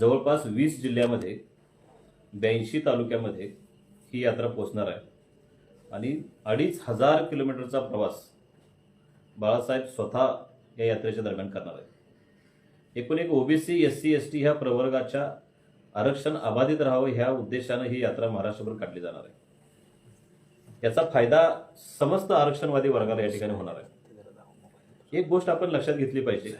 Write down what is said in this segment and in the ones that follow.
जवळपास वीस जिल्ह्यामध्ये ब्याऐंशी तालुक्यामध्ये ही यात्रा पोचणार आहे. आणि अडीच हजार किलोमीटरचा प्रवास बाळासाहेब स्वतः या यात्रेच्या दरम्यान करणार आहे एकूण एक OBC S C S T ह्या प्रवर्गाच्या आरक्षण अबाधित राहावं ह्या उद्देशानं ही यात्रा महाराष्ट्रभर काढली जाणार आहे. याचा फायदा समस्त आरक्षणवादी वर्गाला या ठिकाणी होणार आहे. एक गोष्ट आपण लक्षात घेतली पाहिजे.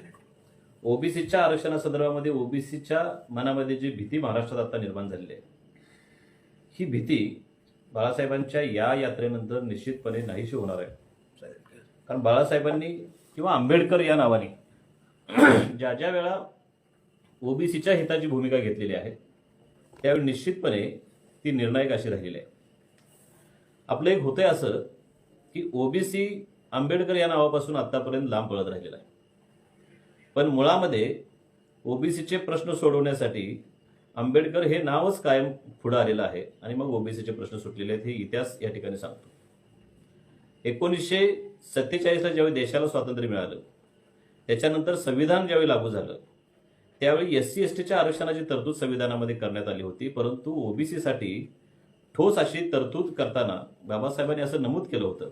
ओबीसीच्या आरक्षणासंदर्भामध्ये ओबीसीच्या मनामध्ये जी भीती महाराष्ट्रात आता निर्माण झालेली आहे ही भीती बाळासाहेबांच्या या यात्रेनंतर निश्चितपणे नाहीशी होणार आहे. कारण बाळासाहेबांनी किंवा आंबेडकर या नावाने ज्या ज्या वेळा ओबीसीच्या हिताची भूमिका घेतलेली आहे त्यावेळी निश्चितपणे ती निर्णायक अशी राहिलेली आहे. आपलं एक होतंय असं की ओबीसी आंबेडकर या नावापासून आतापर्यंत लांब पळत राहिलेला आहे. पण मुळामध्ये ओबीसीचे प्रश्न सोडवण्यासाठी आंबेडकर हे नावच कायम पुढं आलेलं आहे आणि मग ओबीसीचे प्रश्न सुटलेले आहेत हे इतिहास या ठिकाणी सांगतो. एकोणीसशे सत्तेचाळीसला ज्यावेळी देशाला स्वातंत्र्य मिळालं त्याच्यानंतर संविधान ज्यावेळी लागू झालं त्यावेळी एस सी एस टीच्या आरक्षणाची तरतूद संविधानामध्ये करण्यात आली होती परंतु ओबीसीसाठी ठोस अशी तरतूद करताना बाबासाहेबांनी असं नमूद केलं होतं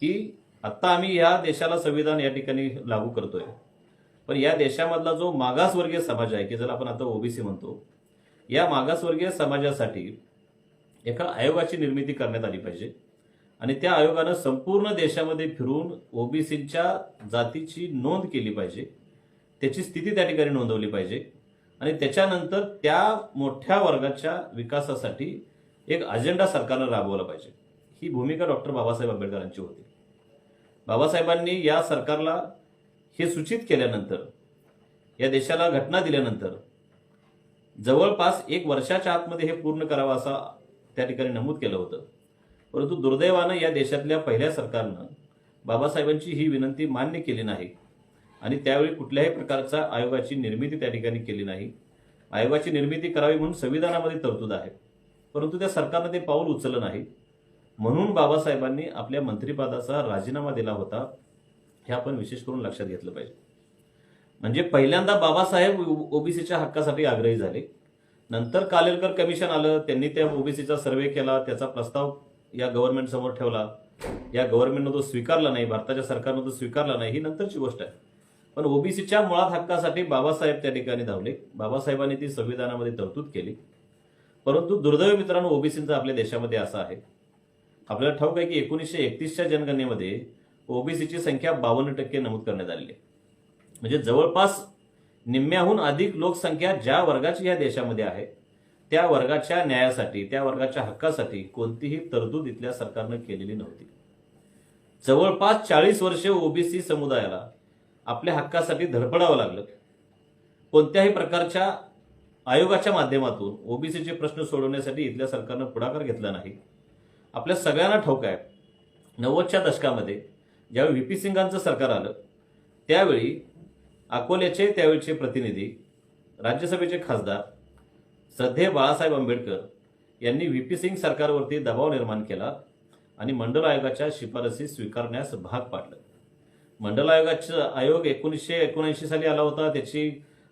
की आत्ता आम्ही या देशाला संविधान या ठिकाणी लागू करतोय. पण या देशामधला जो मागासवर्गीय समाज आहे की ज्याला आपण आता ओबीसी म्हणतो या मागासवर्गीय समाजासाठी एका आयोगाची निर्मिती करण्यात आली पाहिजे. आणि त्या आयोगानं संपूर्ण देशामध्ये फिरून ओबीसीच्या जातीची नोंद केली पाहिजे. त्याची स्थिती त्या ठिकाणी नोंदवली पाहिजे. आणि त्याच्यानंतर त्या मोठ्या वर्गाच्या विकासासाठी एक अजेंडा सरकारनं राबवला पाहिजे. ही भूमिका डॉक्टर बाबासाहेब आंबेडकरांची होती. बाबासाहेबांनी या सरकारला हे सूचित केल्यानंतर या देशाला घटना दिल्यानंतर जवळपास एक वर्षाच्या आतमध्ये हे पूर्ण करावं असा त्या ठिकाणी नमूद केलं होतं. परंतु दुर्दैवानं या देशातल्या पहिल्या सरकारनं बाबासाहेबांची ही विनंती मान्य केली नाही आणि त्यावेळी कुठल्याही प्रकारचा आयोगाची निर्मिती त्या ठिकाणी केली नाही. आयोगाची निर्मिती करावी म्हणून संविधानामध्ये तरतूद आहे. परंतु त्या सरकारनं ते पाऊल उचललं नाही. म्हणून बाबासाहेबांनी आपल्या मंत्रिपदाचा राजीनामा दिला होता. हे आपण विशेष करून लक्षात घेतलं पाहिजे. म्हणजे पहिल्यांदा बाबासाहेब ओबीसीच्या हक्कासाठी आग्रही झाले. नंतर कालेलकर कमिशन आलं त्यांनी त्या ओबीसीचा सर्वे केला त्याचा प्रस्ताव या गव्हर्नमेंट समोर ठेवला. या गव्हर्नमेंटनं तो स्वीकारला नाही भारताच्या सरकारनं तो स्वीकारला नाही ही नंतरची गोष्ट आहे. पण ओबीसीच्या मुळात हक्कासाठी बाबासाहेब त्या ठिकाणी धावले. बाबासाहेबांनी ती संविधानामध्ये तरतूद केली. परंतु दुर्दैव मित्रांनो ओबीसींचा आपल्या देशामध्ये असा आहे. आपल्याला ठाऊक आहे की एकोणीसशे एकतीसच्या जनगणनेमध्ये ओबीसीची संख्या बावन्न टक्के नमूद करण्यात आलेली आहे. म्हणजे जवळपास निम्म्याहून अधिक लोकसंख्या ज्या वर्गाची या देशामध्ये आहे त्या वर्गाच्या न्यायासाठी त्या वर्गाच्या हक्कासाठी कोणतीही तरतूद इथल्या सरकारनं केलेली नव्हती. जवळपास चाळीस वर्षे ओबीसी समुदायाला आपल्या हक्कासाठी धडपडावं लागलं. कोणत्याही प्रकारच्या आयोगाच्या माध्यमातून ओबीसीचे प्रश्न सोडवण्यासाठी इथल्या सरकारनं पुढाकार घेतला नाही. आपल्या सगळ्यांना ठाऊक आहे नव्वदच्या दशकामध्ये ज्यावेळी व्ही पी सिंगांचं सरकार आलं त्यावेळी अकोल्याचे त्यावेळचे प्रतिनिधी राज्यसभेचे खासदार श्रद्धेय बाळासाहेब आंबेडकर यांनी व्ही पी सिंग सरकारवरती दबाव निर्माण केला आणि मंडल आयोगाच्या शिफारसी स्वीकारण्यास भाग पाडलं. मंडल आयोगाचा आयोग एकोणीसशे एकोणऐंशी साली आला होता त्याची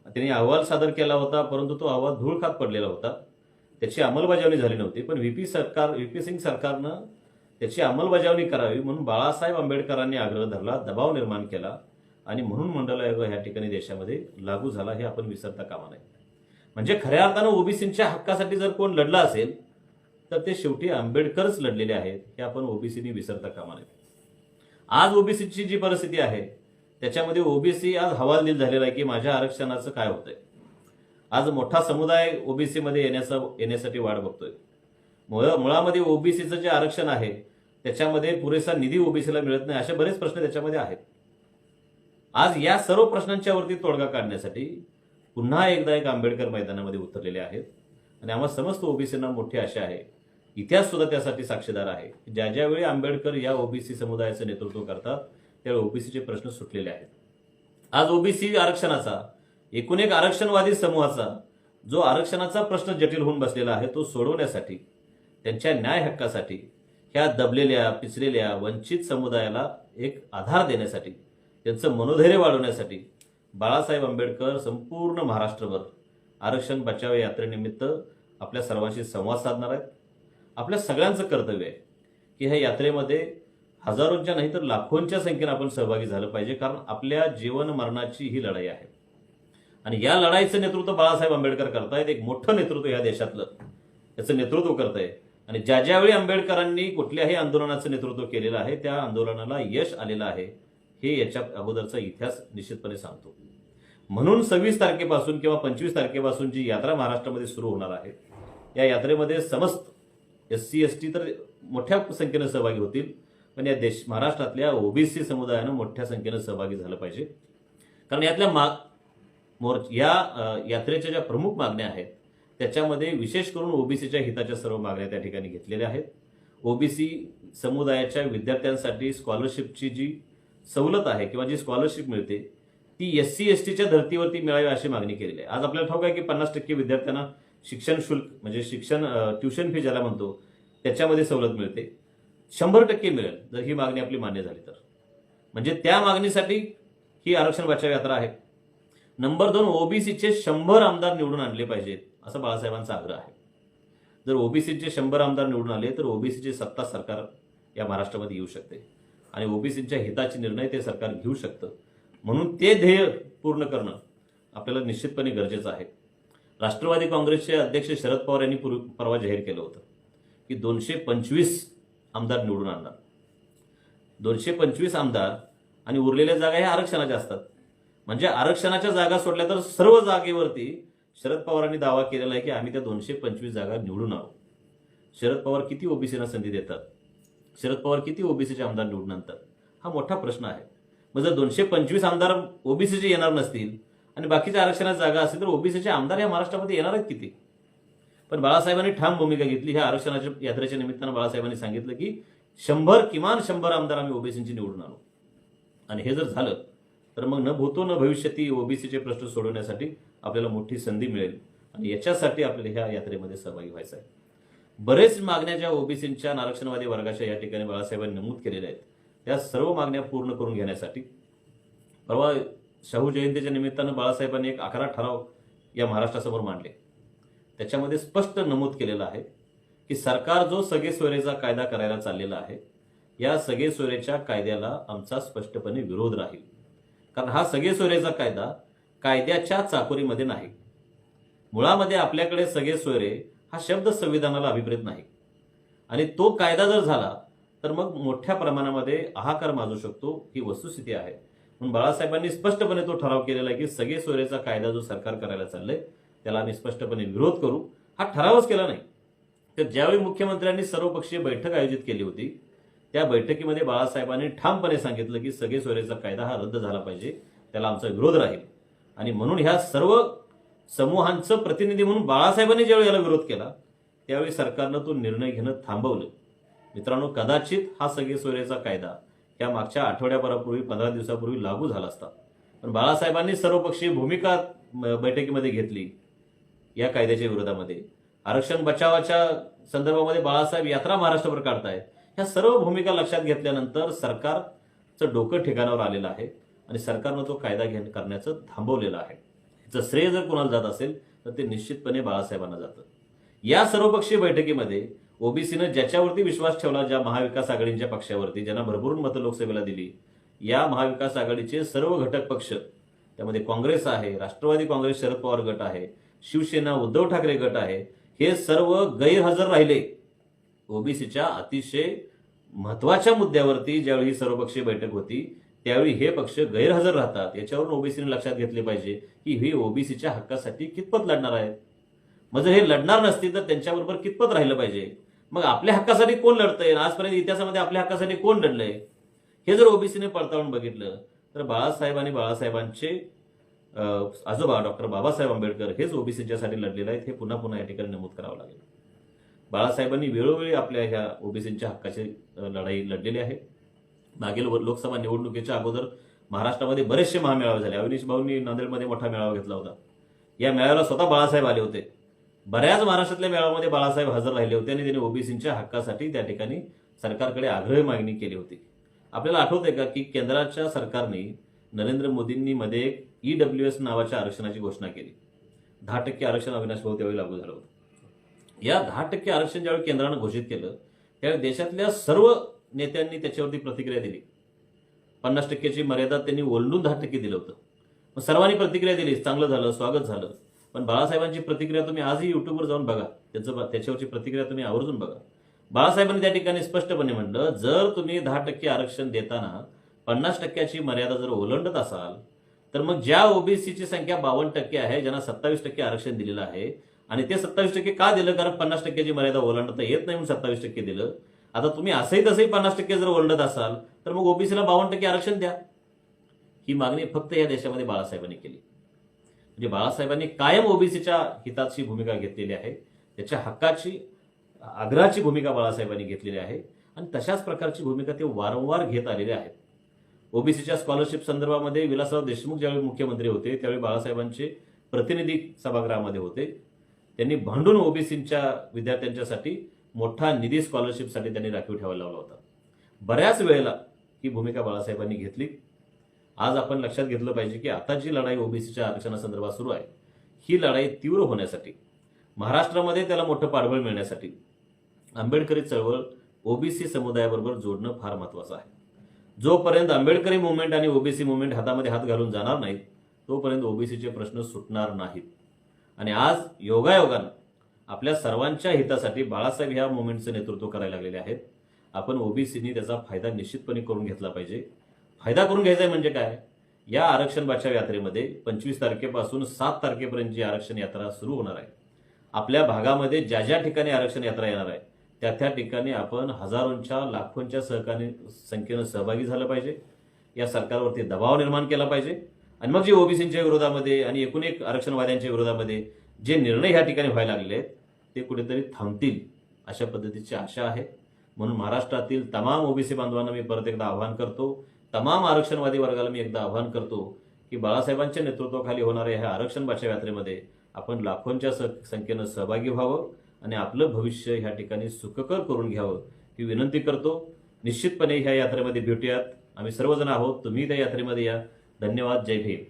त्यांनी अहवाल सादर केला होता परंतु तो अहवाल धूळ खात पडलेला होता. त्याची अंमलबजावणी झाली नव्हती पण व्ही पी सरकार व्ही पी सिंग सरकारनं त्याची अंमलबजावणी करावी म्हणून बाळासाहेब आंबेडकरांनी आग्रह धरला दबाव निर्माण केला आणि म्हणून मंडल आयोग ह्या ठिकाणी देशामध्ये लागू झाला हे आपण विसरता कामा नये. म्हणजे खऱ्या अर्थानं ओबीसींच्या हक्कासाठी जर कोण लढला असेल तर ते शेवटी आंबेडकरच लढलेले आहेत हे आपण ओबीसीनी विसरता कामा नये. आज ओबीसीची जी परिस्थिती आहे त्याच्यामध्ये ओबीसी आज हवालदिल झालेला आहे की माझ्या आरक्षणाचं काय होतंय. आज मोठा समुदाय ओबीसीमध्ये येण्याचा येण्यासाठी वाट बघतोय. मुळ- मुळामध्ये ओबीसीचं जे आरक्षण आहे त्याच्यामध्ये पुरेसा निधी ओबीसीला मिळत नाही असे बरेच प्रश्न त्याच्यामध्ये आहेत. आज या सर्व प्रश्नांच्यावरती तोडगा काढण्यासाठी पुन्हा एकदा एक आंबेडकर मैदानामध्ये उतरलेले आहेत. आणि आम्हा समस्त ओबीसींना मोठी आशा आहे. इतिहास सुद्धा त्यासाठी साक्षीदार आहे. ज्या ज्यावेळी आंबेडकर या ओबीसी समुदायाचं नेतृत्व करतात त्यावेळी ओबीसीचे प्रश्न सुटलेले आहेत. आज ओबीसी आरक्षणाचा एकूण एक आरक्षणवादी समूहाचा जो आरक्षणाचा प्रश्न जटिल होऊन बसलेला आहे तो सोडवण्यासाठी त्यांच्या न्याय हक्कासाठी ह्या दबलेल्या पिचलेल्या वंचित समुदायाला एक आधार देण्यासाठी त्यांचं मनोधैर्य वाढवण्यासाठी बाळासाहेब आंबेडकर संपूर्ण महाराष्ट्रभर आरक्षण बचाव यात्रेनिमित्त आपल्या सर्वांशी संवाद साधणार आहेत. आपल्या सगळ्यांचं कर्तव्य आहे की ह्या यात्रेमध्ये हजारोंच्या नाही तर लाखोंच्या संख्येनं आपण सहभागी झालं पाहिजे कारण आपल्या जीवन मरणाची ही लढाई आहे. आणि या लढाईचं नेतृत्व बाळासाहेब आंबेडकर करतायत. एक मोठं नेतृत्व या देशातलं याचं नेतृत्व करत आहे आणि ज्या ज्यावेळी आंबेडकरांनी कुठल्याही आंदोलनाचं नेतृत्व केलेलं आहे त्या आंदोलनाला यश आलेलं आहे हे याच्या अगोदरचा इतिहास निश्चितपणे सांगतो. म्हणून सव्वीस तारखेपासून किंवा पंचवीस तारखेपासून जी यात्रा महाराष्ट्रामध्ये सुरू होणार आहे या यात्रेमध्ये समस्त एस सी एस टी तर मोठ्या संख्येनं सहभागी होतील पण या देश महाराष्ट्रातल्या ओबीसी समुदायानं मोठ्या संख्येनं सहभागी झालं पाहिजे. कारण यातल्या माग मोर्च या यात्रेच्या ज्या प्रमुख मागण्या आहेत त्याच्यामध्ये विशेष करून ओबीसीच्या हिताच्या सर्व मागण्या त्या ठिकाणी घेतलेल्या आहेत. ओबीसी समुदायाच्या विद्यार्थ्यांसाठी स्कॉलरशिपची जी सवलत आहे किंवा जी स्कॉलरशिप मिळते ती एस सी एस टीच्या धर्तीवरती मिळावी अशी मागणी केलेली आहे. आज आपल्याला ठाऊक आहे की पन्नास टक्के विद्यार्थ्यांना शिक्षण शुल्क म्हणजे शिक्षण ट्युशन फी ज्याला म्हणतो त्याच्यामध्ये सवलत मिळते. शंभर टक्के मिळेल जर ही मागणी आपली मान्य झाली तर. म्हणजे त्या मागणीसाठी ही आरक्षण बचाव यात्रा आहे. नंबर दोन ओबीसीचे शंभर आमदार निवडून आणले पाहिजेत. असा बाळासाहेबांचा आग्रह आहे. जर ओबीसीचे शंभर आमदार निवडून आले तर ओबीसीची सत्ता सरकार या महाराष्ट्रामध्ये येऊ शकते. आणि ओबीसीच्या हिताचे निर्णय ते सरकार घेऊ शकतं. म्हणून ते ध्येय पूर्ण करणं आपल्याला निश्चितपणे गरजेचं आहे. राष्ट्रवादी काँग्रेसचे अध्यक्ष शरद पवार यांनी पूर्व परवा जाहीर केलं होतं की दोनशे पंचवीस आमदार निवडून आणणार. दोनशे पंचवीस आमदार आणि उरलेल्या जागा ह्या आरक्षणाच्या असतात. म्हणजे आरक्षणाच्या जागा सोडल्या तर सर्व जागेवरती शरद पवारांनी दावा केलेला आहे की आम्ही त्या दोनशे पंचवीस जागा निवडून आहोत. शरद पवार किती ओबीसीना संधी देतात? शरद पवार किती ओबीसीचे आमदार निवडून आणतात? हा मोठा प्रश्न आहे. मग जर दोनशे पंचवीस आमदार ओबीसीचे येणार नसतील आणि बाकीच्या आरक्षणाच्या जागा असतील तर ओबीसीचे आमदार या महाराष्ट्रामध्ये येणार आहेत किती? पण बाळासाहेबांनी ठाम भूमिका घेतली. ह्या आरक्षणाच्या यात्रेच्या निमित्तानं बाळासाहेबांनी सांगितलं की शंभर किमान शंभर आमदार आम्ही ओबीसींची निवडून आणू. आणि हे जर झालं तर मग न भूतो न भविष्यती ओबीसीचे प्रश्न सोडवण्यासाठी आपल्याला मोठी संधी मिळेल. आणि याच्यासाठी आपल्याला ह्या यात्रेमध्ये सहभागी व्हायचं आहे. बरेच मागण्या ज्या ओबीसींच्या आरक्षणवादी वर्गाच्या या ठिकाणी बाळासाहेबांनी नमूद केलेल्या आहेत त्या सर्व मागण्या पूर्ण करून घेण्यासाठी परवा शाहू जयंतीच्या निमित्तानं बाळासाहेबांनी एक अकरा ठराव या महाराष्ट्रासमोर मांडले. त्याच्यामध्ये स्पष्ट नमूद केलेलं आहे की सरकार जो सगळे सोयरेचा कायदा करायला चाललेला आहे या सगळे सोयरेच्या कायद्याला आमचा स्पष्टपणे विरोध राहील. कारण हा सगळे सोयरेचा कायदा कायद्याच्या चाकोरीमध्ये नाही. मुळामध्ये आपल्याकडे सगळे सोयरे हा शब्द संविधानाला अभिप्रेत नाही. आणि तो कायदा जर झाला तर मग मोठ्या प्रमाणामध्ये हाहाकार माजू शकतो ही वस्तुस्थिती आहे. म्हणून बाळासाहेबांनी स्पष्टपणे तो ठराव केलेला आहे की सगळे सोयरेचा कायदा जो सरकार करायला चाललंय त्याला आम्ही स्पष्टपणे विरोध करू. हा ठरावच केला नाही. तर ज्यावेळी मुख्यमंत्र्यांनी सर्वपक्षीय बैठक आयोजित केली होती त्या बैठकीमध्ये बाळासाहेबांनी ठामपणे सांगितलं की सगळे सोयरेचा कायदा हा रद्द झाला पाहिजे त्याला आमचा विरोध राहील. आणि म्हणून ह्या सर्व समूहांचं प्रतिनिधी म्हणून बाळासाहेबांनी ज्यावेळी याला विरोध केला त्यावेळी सरकारनं तो निर्णय घेणं थांबवलं. मित्रांनो कदाचित हा सगळे सोयरेचा कायदा या मागच्या आठवड्याभरापूर्वी पंधरा दिवसापूर्वी लागू झाला असता. पण बाळासाहेबांनी सर्वपक्षीय भूमिका बैठकीमध्ये घेतली या कायद्याच्या विरोधामध्ये. आरक्षण बचावाच्या संदर्भामध्ये बाळासाहेब यात्रा महाराष्ट्रभर काढतायत. ह्या सर्व भूमिका लक्षात घेतल्यानंतर सरकारचं डोकं ठिकाणावर आलेलं आहे. आणि सरकारनं तो कायदा घे करण्याचं थांबवलेलं आहे. ह्याचं श्रेय जर कोणाला जात असेल तर ते निश्चितपणे बाळासाहेबांना जातं. या सर्वपक्षीय बैठकीमध्ये ओबीसीनं ज्याच्यावरती विश्वास ठेवला ज्या महाविकास आघाडीच्या पक्षावरती ज्यांना भरभरून मतं लोकसभेला दिली या महाविकास आघाडीचे सर्व घटक पक्ष त्यामध्ये काँग्रेस आहे राष्ट्रवादी काँग्रेस शरद पवार गट आहे शिवसेना उद्धव ठाकरे गट आहे हे सर्व गैरहजर राहिले. ओबीसीच्या अतिशय महत्त्वाच्या मुद्द्यावरती ज्यावेळी ही सर्वपक्षीय बैठक होती त्यावेळी हे पक्ष गैरहजर राहतात. याच्यावरून ओबीसीने लक्षात घेतले पाहिजे की ही ओबीसीच्या हक्कासाठी कितपत लढणार आहेत. मग जर हे लढणार नसतील तर त्यांच्याबरोबर कितपत राहिलं पाहिजे? मग आपल्या हक्कासाठी कोण लढतंय? आजपर्यंत इतिहासामध्ये आपल्या हक्कासाठी कोण लढलंय? हे जर ओबीसीने पडताळून बघितलं तर बाळासाहेब आणि बाळासाहेबांचे आजोबा डॉक्टर बाबासाहेब आंबेडकर हेच ओबीसीच्यासाठी लढलेले आहेत. हे पुन्हा पुन्हा या ठिकाणी नमूद करावं लागेल. बाळासाहेबांनी वेळोवेळी आपल्या ह्या ओबीसीच्या हक्काची लढाई लढलेली आहे. मागील लोकसभा निवडणुकीच्या अगोदर महाराष्ट्रामध्ये बरेचसे महामेळावे झाले. अविनीश भाऊंनी नांदेडमध्ये मोठा मेळावा घेतला होता. या मेळाव्याला स्वतः बाळासाहेब आले होते. बऱ्याच महाराष्ट्रातल्या मेळाव्यामध्ये बाळासाहेब हजर राहिले होते आणि त्यांनी ओबीसींच्या हक्कासाठी त्या ठिकाणी सरकारकडे आग्रही मागणी केली होती. आपल्याला आठवतंय का की केंद्राच्या सरकारने नरेंद्र मोदींनी मध्ये ई डब्ल्यू एस नावाच्या आरक्षणाची घोषणा केली. दहा टक्के आरक्षण अविनाश भाऊ त्यावेळी लागू झालं होतं. या दहा टक्के आरक्षण ज्यावेळी केंद्रानं घोषित केलं त्यावेळी देशातल्या सर्व नेत्यांनी त्याच्यावरती प्रतिक्रिया दिली. पन्नास टक्क्याची मर्यादा त्यांनी ओलडून दहा टक्के दिलं होतं. मग सर्वांनी प्रतिक्रिया दिली चांगलं झालं स्वागत झालं. पण बाळासाहेबांची प्रतिक्रिया तुम्ही आजही युट्यूबवर जाऊन बघा. त्याचं त्याच्यावरची प्रतिक्रिया तुम्ही आवर्जून बघा. बाळासाहेबांनी त्या ठिकाणी स्पष्टपणे म्हणलं जर तुम्ही दहा टक्के आरक्षण देताना पन्नास टक्क्याची मर्यादा जर ओलांडत असाल तर मग ज्या ओबीसीची संख्या बावन्न टक्के आहे ज्यांना सत्तावीस टक्के आरक्षण दिलेलं आहे आणि ते सत्तावीस टक्के का दिलं? कारण पन्नास टक्क्याची मर्यादा ओलांडता येत नाही म्हणून सत्तावीस टक्के दिलं. आता तुम्ही असंही तसंही पन्नास टक्के जर ओरडत असाल तर मग ओबीसीला बावन्न टक्के आरक्षण द्या. ही मागणी फक्त या देशामध्ये बाळासाहेबांनी केली. म्हणजे बाळासाहेबांनी कायम ओबीसीच्या हिताची भूमिका घेतलेली आहे. त्याच्या हक्काची आग्रहाची भूमिका बाळासाहेबांनी घेतलेली आहे. आणि तशाच प्रकारची भूमिका ते वारंवार घेत आलेले आहेत. ओबीसीच्या स्कॉलरशिप संदर्भामध्ये विलासराव देशमुख ज्यावेळी मुख्यमंत्री होते त्यावेळी बाळासाहेबांचे प्रतिनिधी सभागृहामध्ये होते. त्यांनी भांडून ओबीसीच्या विद्यार्थ्यांच्यासाठी मोठा निधी स्कॉलरशिपसाठी त्यांनी राखीव ठेवायला लावला होता. बऱ्याच वेळेला ही भूमिका बाळासाहेबांनी घेतली. आज आपण लक्षात घेतलं पाहिजे की आता जी लढाई ओबीसीच्या आरक्षणासंदर्भात सुरू आहे ही लढाई तीव्र होण्यासाठी महाराष्ट्रामध्ये त्याला मोठं पाठबळ मिळण्यासाठी आंबेडकरी चळवळ ओबीसी समुदायाबरोबर जोडणं फार महत्वाचं आहे. जोपर्यंत आंबेडकरी मुवमेंट आणि ओबीसी मुवमेंट हातामध्ये हात घालून जाणार नाहीत तोपर्यंत ओबीसीचे प्रश्न सुटणार नाहीत. आणि आज योगायोगानं आपल्या सर्वांच्या हितासाठी बाळासाहेब ह्या मुवमेंटचं नेतृत्व करायला लागलेले आहेत. आपण ओबीसीनी त्याचा फायदा निश्चितपणे करून घेतला पाहिजे. फायदा करून घ्यायचा आहे म्हणजे काय? या आरक्षण बचाव यात्रेमध्ये पंचवीस तारखेपासून सात तारखेपर्यंत जी आरक्षण यात्रा सुरू होणार आहे. आपल्या भागामध्ये ज्या ज्या ठिकाणी आरक्षण यात्रा येणार आहे त्या त्या ठिकाणी आपण हजारोंच्या लाखोंच्या सहकार्य संख्येनं सहभागी झालं पाहिजे. या सरकारवरती दबाव निर्माण केला पाहिजे. आणि मग जे ओबीसींच्या विरोधामध्ये आणि एकूण एक आरक्षणवाद्यांच्या विरोधामध्ये जे निर्णय ह्या ठिकाणी व्हायला लागले आहेत ते कुठेतरी थांबतील अशा पद्धतीची आशा आहे. म्हणून महाराष्ट्रातील तमाम ओबीसी बांधवांना मी परत एकदा आवाहन करतो तमाम आरक्षणवादी वर्गाला मी एकदा आवाहन करतो की बाळासाहेबांच्या नेतृत्वाखाली होणाऱ्या ह्या आरक्षण भाषा यात्रेमध्ये आपण लाखोंच्या संख्येनं सहभागी व्हावं आणि आपलं भविष्य ह्या ठिकाणी सुखकर करून घ्यावं ही विनंती करतो. निश्चितपणे ह्या यात्रेमध्ये भेटूयात. आम्ही सर्वजण आहोत. तुम्ही त्या यात्रेमध्ये या. धन्यवाद. जय भीम.